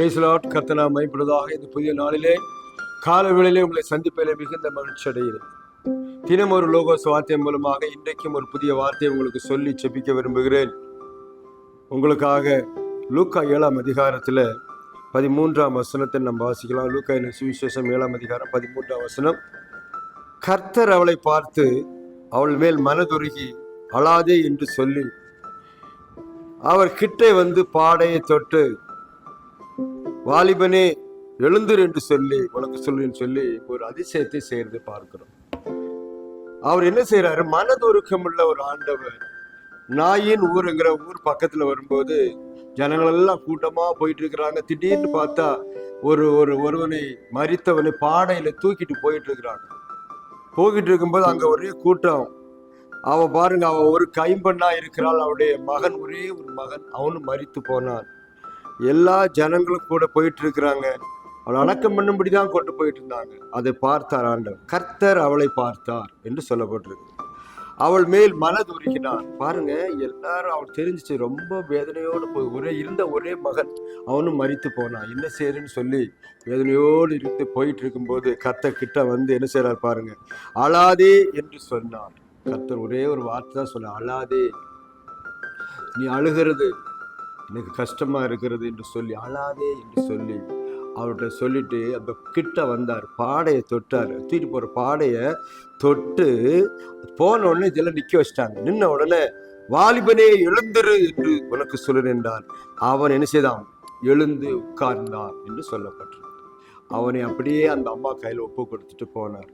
பிரைஸ்லாட் கர்த்தனா மைப்படுவதாக இந்த புதிய நாளிலே கால உங்களை சந்திப்பதிலே மிகுந்த மகிழ்ச்சி அடைகிறேன். தினம் ஒரு லோகோஸ் வார்த்தை மூலமாக இன்றைக்கும் ஒரு புதிய வார்த்தையை உங்களுக்கு சொல்லி செபிக்க விரும்புகிறேன். உங்களுக்காக லூக்கா ஏழாம் அதிகாரத்தில் பதிமூன்றாம் வசனத்தை நம்ம வாசிக்கலாம். லூக்கா என்ன சுவிசேஷம் ஏழாம் அதிகாரம் பதிமூன்றாம் வசனம். கர்த்தர் அவளை பார்த்து அவள் மேல் மனதுருகி அழாதே என்று சொல்லி அவர் கிட்டே வந்து பாடையை தொட்டு வாலிபனே எழுந்துரு என்று சொல்லி உனக்கு சொல்லுன்னு சொல்லி ஒரு அதிசயத்தை செய்யறது பார்க்கிறோம். அவர் என்ன செய்யறாரு மனதுருக்கம் உள்ள ஒரு ஆண்டவர் நாயின் ஊருங்கிற ஊர் பக்கத்துல வரும்போது ஜனங்கள் எல்லாம் கூட்டமா போயிட்டு இருக்கிறாங்க திடீர்னு பார்த்தா ஒரு ஒரு ஒருவனை மறித்தவனை பாடையில தூக்கிட்டு போயிட்டு இருக்கிறாங்க போகிட்டு இருக்கும்போது அங்க ஒரே கூட்டம். அவ பாருங்க அவ ஒரு கைம்பெண்ணா இருக்கிறாள். அவருடைய மகன் ஒரே ஒரு மகன் அவனும் மறித்து போனான். எல்லா ஜனங்களும் கூட போயிட்டு இருக்கிறாங்க அவள் அடக்கம் பண்ணும்படி தான் கொண்டு போயிட்டு இருந்தாங்க அதை பார்த்தார் ஆண்டவர். கர்த்தர் அவளை பார்த்தார் என்று சொல்லப்பட்டிருக்கு. அவள் மேல் மனதுருகினார் பாருங்க எல்லாரும் அவள் தெரிஞ்சிச்சு. ரொம்ப வேதனையோடு போய் ஒரே இருந்த ஒரே மகன். அவனும் மறித்து போனான். என்ன செய்யறன்னு சொல்லி வேதனையோடு இருந்து போயிட்டு இருக்கும்போது கர்த்தர் கிட்ட வந்து என்ன செய்கிறார் பாருங்க. அழாதே என்று சொன்னார். கர்த்தர் ஒரே ஒரு வார்த்தை தான் சொல்ல அழாதே. நீ அழுகிறது எனக்கு கஷ்டமாக இருக்கிறது என்று சொல்லி அழாதே என்று சொல்லி அவர்கிட்ட சொல்லிட்டு அந்த கிட்ட வந்தார். பாடையை தொட்டார். தூக்கிட்டு போகிற பாடையை தொட்டு போன உடனே இதெல்லாம் நிற்க வச்சிட்டாங்க. நின்ன உடனே வாலிபனே எழுந்துரு என்று உனக்கு சொல்லுறேன் என்றான் அவன் என்ன செய்தான்? எழுந்து உட்கார்ந்தான் என்று சொல்லப்பட்டிருக்கு அவனை அப்படியே அந்த அம்மா கையில் ஒப்பு கொடுத்துட்டு போனார்.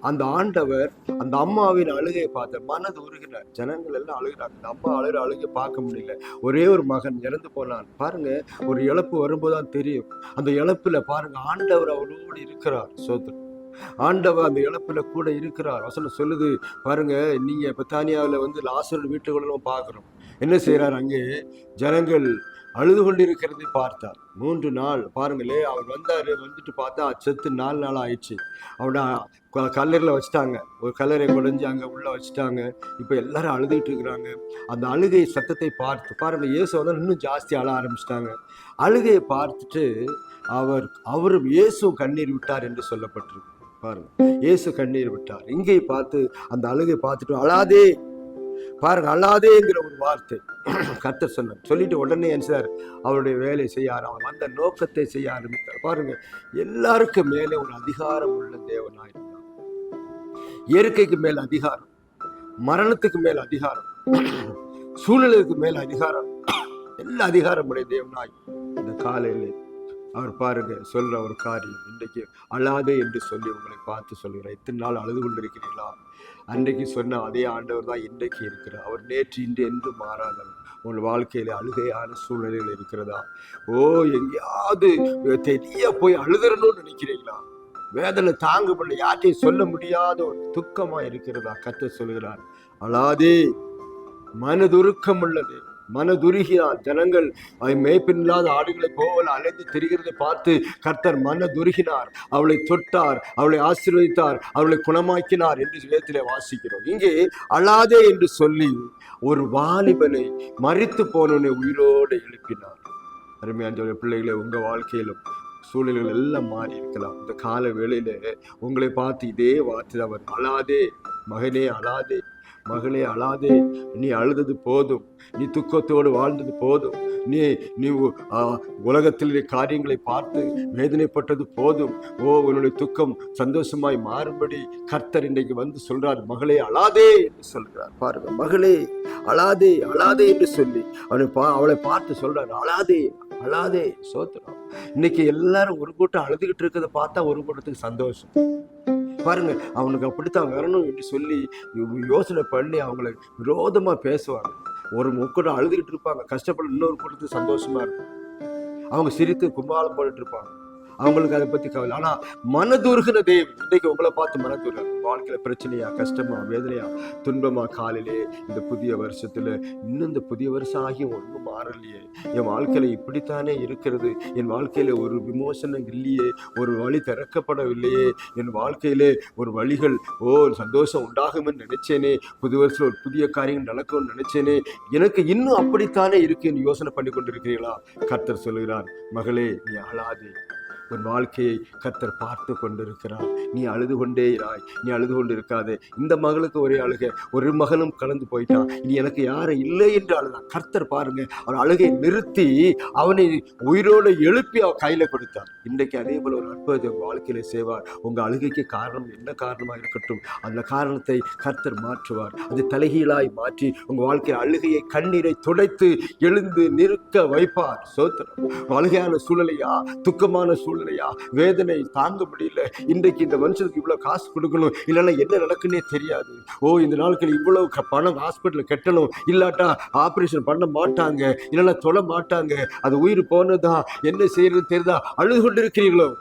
அந்த ஆண்டவர் அந்த அம்மாவின் அழுகையை பார்த்த மனது உருகினார் ஜனங்கள் எல்லாம் அழுகிறாங்க. அந்த அம்மா அழுகிற அழுகை பார்க்க முடியல. ஒரே ஒரு மகன் இறந்து போனான். பாருங்க ஒரு இழப்பு வரும்போதுதான் தெரியும். அந்த இழப்புல பாருங்க ஆண்டவர் அவளோடு இருக்கிறார். சோதரன். ஆண்டவர் அந்த இழப்புல கூட இருக்கிறார். வசனம் சொல்லுது பாருங்க நீங்க பெத்தானியாவில் வந்து லாசரோட வீட்டுக்குள்ள பார்க்குறோம். என்ன செய்கிறார் அங்கே? ஜனங்கள் அழுது கொண்டிருக்கிறதை பார்த்தார். மூன்று நாள் பாருங்களே அவர் வந்தாரு வந்துட்டு பார்த்தா செத்து நாலு நாள் ஆயிடுச்சு. அவனை க- கல்லறையில் வச்சுட்டாங்க. ஒரு கல்லறை குடைஞ்சு அங்கே உள்ள வச்சுட்டாங்க. இப்போ எல்லாரும் அழுதுகிட்டு இருக்கிறாங்க. அந்த அழுகை சத்தத்தை பார்த்து பாருங்க இயேசு வந்து இன்னும் ஜாஸ்தி அழ ஆரம்பிச்சிட்டாங்க. அழுகையை பார்த்துட்டு அவர் அவரும் இயேசு கண்ணீர் விட்டார் என்று சொல்லப்பட்டிருக்கு. பாருங்க இயேசு கண்ணீர் விட்டார். இங்கே பார்த்து அந்த அழுகை பார்த்துட்டு அழாதே பாருங்க அல்லாதேங்கிற ஒரு வார்த்தை. கத்த சொன்னார். சொல்லிட்டு உடனே என்ன செய்றார்? அவருடைய வேலை செய்யார். அவர் வந்த நோக்கத்தை செய்ய ஆரம்பித்தார். பாருங்க எல்லாருக்கும் மேலே ஒரு அதிகாரம் உள்ள தேவனாயிருந்தார் இயற்கைக்கு மேல் அதிகாரம் மரணத்துக்கு மேல் அதிகாரம் சூழ்நிலைக்கு மேல் அதிகாரம் எல்லா அதிகாரமுடைய தேவனாய் இந்த காலையில் அவர் பாருங்க சொல்ற ஒரு காரியம். இன்றைக்கு அழாதே என்று சொல்லி உங்களை பார்த்து சொல்கிறேன் இத்தனை நாள் அழுது கொண்டிருக்கிறீர்களா? அன்றைக்கு சொன்ன அதே ஆண்டவர் தான் இன்றைக்கு இருக்கிறார். அவர் நேற்று இன்று என்று மாறாதவர். உங்கள் வாழ்க்கையில அழுகையான சூழ்நிலைகள் இருக்கிறதா? ஓ எங்கேயாவது தெரிய போய் அழுதுறணும்னு நினைக்கிறீங்களா? வேதனை தாங்க முடியல யார்ட்டையும் சொல்ல முடியாத ஒரு துக்கமா இருக்கிறதா? கத்த சொல்கிறார் அழாதே. மனதுருக்கம் உள்ளது மனதுருகினார் ஜனங்கள் மேய்ப்பில்லாத ஆடுகளை போவல் அலைந்து திரிகிறதை பார்த்து கர்த்தர் மனதுருகினார். அவளை தொட்டார் அவளை ஆசீர்வதித்தார் அவளை குணமாக்கினார் என்று வேதத்திலே வாசிக்கிறோம். இங்கே அழாதே என்று சொல்லி ஒரு வாலிபனை மறித்து போனவனை உயிரோடு எழுப்பினார். அருமையான பிள்ளைகளை உங்க வாழ்க்கையிலும் சூழல்கள் எல்லாம் மாறி இருக்கலாம். இந்த கால வேளையில உங்களை பார்த்து இதே வார்த்தை அவர் அழாதே மகனே அழாதே. மகளே அழாதே. நீ அழுதது போதும். நீ துக்கத்தோடு வாழ்ந்தது போதும். நீ நீ உலகத்தில் காரியங்களை பார்த்து வேதனைப்பட்டது போதும். ஓ உன்னுடைய துக்கம் சந்தோஷமாய் மாறும்படி கர்த்தர் இன்றைக்கு வந்து சொல்றார். மகளே அழாதே என்று சொல்கிறார். பாருங்க மகளே அழாதே அழாதே என்று சொல்லி அவனை பா அவளை பார்த்து சொல்றார். அழாதே அழாதே சோத்திரம். இன்னைக்கு எல்லாரும் ஒரு கூட்டம் அழுதுகிட்டு இருக்கிறத பார்த்தா ஒரு கூட்டத்துக்கு சந்தோஷம். பாருங்கள் அவனுக்கு அப்படித்தான் வரணும் என்று சொல்லி யோசனை பண்ணி அவங்கள விரோதமாக பேசுவாங்க. ஒரு முக்கூட்டம் அழுதுகிட்டு இருப்பாங்க. கஷ்டப்பட இன்னொரு கூட்டத்துக்கு சந்தோஷமாக இருக்கும். அவங்க சிரித்து கும்பாலம் போட்டுட்டு இருப்பாங்க. அவங்களுக்கு அதை பத்தி கவலை. ஆனா மனதுருகின தேவன் இன்னைக்கு உங்களை பார்த்து மனதுருக. வாழ்க்கையில பிரச்சனையா கஷ்டமா வேதனையா துன்பமா காலையிலே இந்த புதிய வருஷத்துல இன்னும் இந்த புதிய வருஷம் ஆகி ஒன்றும் மாறலையே. என் வாழ்க்கையில இப்படித்தானே இருக்கிறது. என் வாழ்க்கையில ஒரு விமோசனம் இல்லையே. ஒரு வழி திறக்கப்படவில்லையே. என் வாழ்க்கையிலே ஒரு வழிகள் ஓ சந்தோஷம் உண்டாகும்னு நினைச்சேனே. புது வருஷம் ஒரு புதிய காரியம் நடக்கும்னு நினைச்சேனே. எனக்கு இன்னும் அப்படித்தானே இருக்குன்னு யோசனை பண்ணி கொண்டிருக்கிறீங்களா கர்த்தர் சொல்லுகிறார் மகளே நீ அழாதே. உன் வாழ்க்கையை கர்த்தர் பார்த்து கொண்டிருக்கிறார். நீ அழுது கொண்டே இராய். நீ அழுது கொண்டிருக்காதே. இந்த மகளுக்கு ஒரே அழுகை. ஒரு மகனும் கலந்து போயிட்டான் இனி எனக்கு யாரும் இல்லை என்று அழுதான் கர்த்தர் பாருங்க. அவன் அழுகை நிறுத்தி அவனை உயிரோடு எழுப்பி அவன் கையில கொடுத்தார் இன்றைக்கு அதே போல ஒரு அற்புதத்தை வாழ்க்கையில செய்வார். உங்க அழுகைக்கு காரணம் என்ன காரணமா இருக்கட்டும் அந்த காரணத்தை கர்த்தர் மாற்றுவார். அது தலைகீழாய் மாற்றி உங்க வாழ்க்கை அழுகையை கண்ணீரை துடைத்து எழுந்து நிற்க வைப்பார். சோத்திரம். அழுகையான சூழலையா? துக்கமான சூழ்நிலையா? வேதனை தாங்க முடியல. இன்றைக்கு இந்த மனுஷனுக்கு இவ்வளவு காசு கொடுக்கணும். இல்லைன்னா என்ன நடக்குன்னே தெரியாது. ஓ இந்த நாட்கள் இவ்வளவு க- பணம் ஹாஸ்பிட்டல் கட்டணும். இல்லாட்டா ஆபரேஷன் பண்ண மாட்டாங்க. இல்லைன்னா தொட மாட்டாங்க. அது உயிர் போனதா? என்ன செய்யறது தெரியுதா அழுது கொண்டிருக்கிறீர்களோ?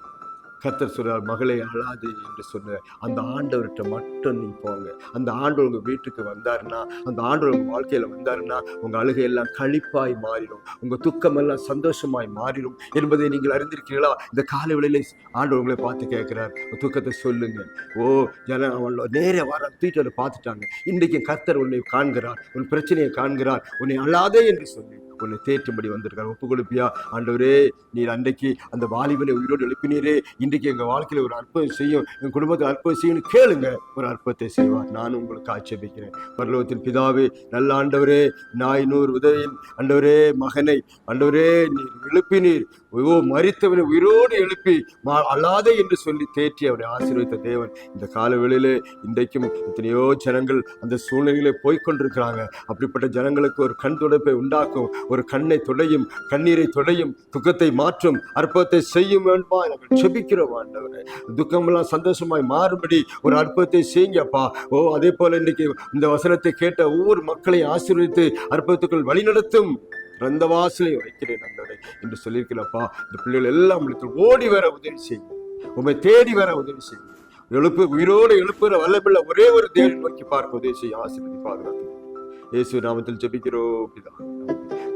கர்த்தர் சொல்றார் மகளே அழாதே என்று சொன்ன அந்த ஆண்டவர்கிட்ட மட்டும் நீ போங்க. அந்த ஆண்டவர் உங்க வீட்டுக்கு வந்தாருன்னா அந்த ஆண்டவர் உங்க வாழ்க்கையில வந்தாருன்னா உங்க அழுகையெல்லாம் களிப்பாய் மாறிடும். உங்க துக்கம் எல்லாம் சந்தோஷமாய் மாறிடும் என்பதை நீங்கள் அறிந்திருக்கிறீர்களா இந்த காலை வேளையில ஆண்டவர் உங்களை பார்த்து கேட்கிறார். துக்கத்தை சொல்லுங்க. ஓ ஜன அவள நேரே வர தூக்கிட்டு பார்த்துட்டாங்க. இன்றைக்கு கர்த்தர் உன்னை காண்கிறார். உன் பிரச்சனையை காண்கிறார். உன்னை அழாதே என்று சொல்லி. உன்னை தேற்றும்படி வந்திருக்கார் ஒப்பு கொடுப்பியா? ஆண்டவரே நீர் அன்றைக்கு அந்த வாலிபனை உயிரோடு எழுப்பினீரே. இன்றைக்கு எங்கள் வாழ்க்கையில் ஒரு அற்புதம் செய்யும் என் குடும்பத்தில் அற்புதம் செய்யும் கேளுங்க. ஒரு அற்புதத்தை செய்வார். நான் உங்களுக்கு ஆட்சேபிக்கிறேன். பரலோகத்தின் பிதாவே நல்ல ஆண்டவரே நாய் நூறு உதவியின் ஆண்டவரே மகனை ஆண்டவரே நீர் எழுப்பினீர். ஓ மறித்தவனை உயிரோடு எழுப்பி மா அல்லாதே என்று சொல்லி தேற்றி அவரை ஆசீர்வதித்த தேவன். இந்த கால வேளையிலே இன்றைக்கும் எத்தனையோ ஜனங்கள் அந்த சூழ்நிலையிலே போய்க்கொண்டிருக்கிறாங்க. அப்படிப்பட்ட ஜனங்களுக்கு ஒரு கண் துடைப்பை உண்டாக்கும் ஒரு கண்ணை துடையும் கண்ணீரை துடையும் துக்கத்தை மாற்றும் அற்புதத்தை செய்யும் வேண்டுமா? நாங்கள் செபிக்கிறோம் ஆண்டவரே. துக்கமெல்லாம் சந்தோஷமாய் மாறும்படி ஒரு அற்புதத்தை செய்யுங்கப்பா ஓ அதே போல இன்னைக்கு இந்த வசனத்தை கேட்ட ஒவ்வொரு மக்களை ஆசீர்வதித்து அற்புதத்துக்குள் வழிநடத்தும். திறந்த வாசலை வைக்கிறேன் ஆண்டவரே என்று சொல்லியிருக்கிறப்பா இந்த பிள்ளைகள் எல்லாம் உங்களுக்கு ஓடி வர உதவி செய்யும். உண்மை தேடி வர உதவி செய்யும். எழுப்பு உயிரோடு எழுப்புற வல்லமில்ல ஒரே ஒரு தேடி நோக்கி பார்க்க உதவி செய்யும். ஆசீர்வதி பாதுகாத்து. இயேசு நாமத்தில் ஜபிக்கிறோம் பிதா.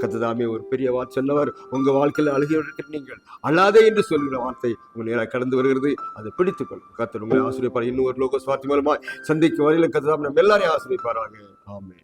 கத்ததாமே ஒரு பெரிய வார்த்தை சொன்னவர் உங்க வாழ்க்கையில் அழுகையோடு நீங்கள் அழாதே என்று சொல்கிற வார்த்தை உங்க நேராக கடந்து வருகிறது. அதை பிடித்துக் கொள்ளும் கத்தர் உங்களை ஆசிரியப்பார் இன்னும் ஒரு லோக சுவார்த்தி மூலமாக சந்திக்கும் வரையில கத்ததாம் நம்ம எல்லாரையும் ஆசிரியப்பாராங்க ஆமே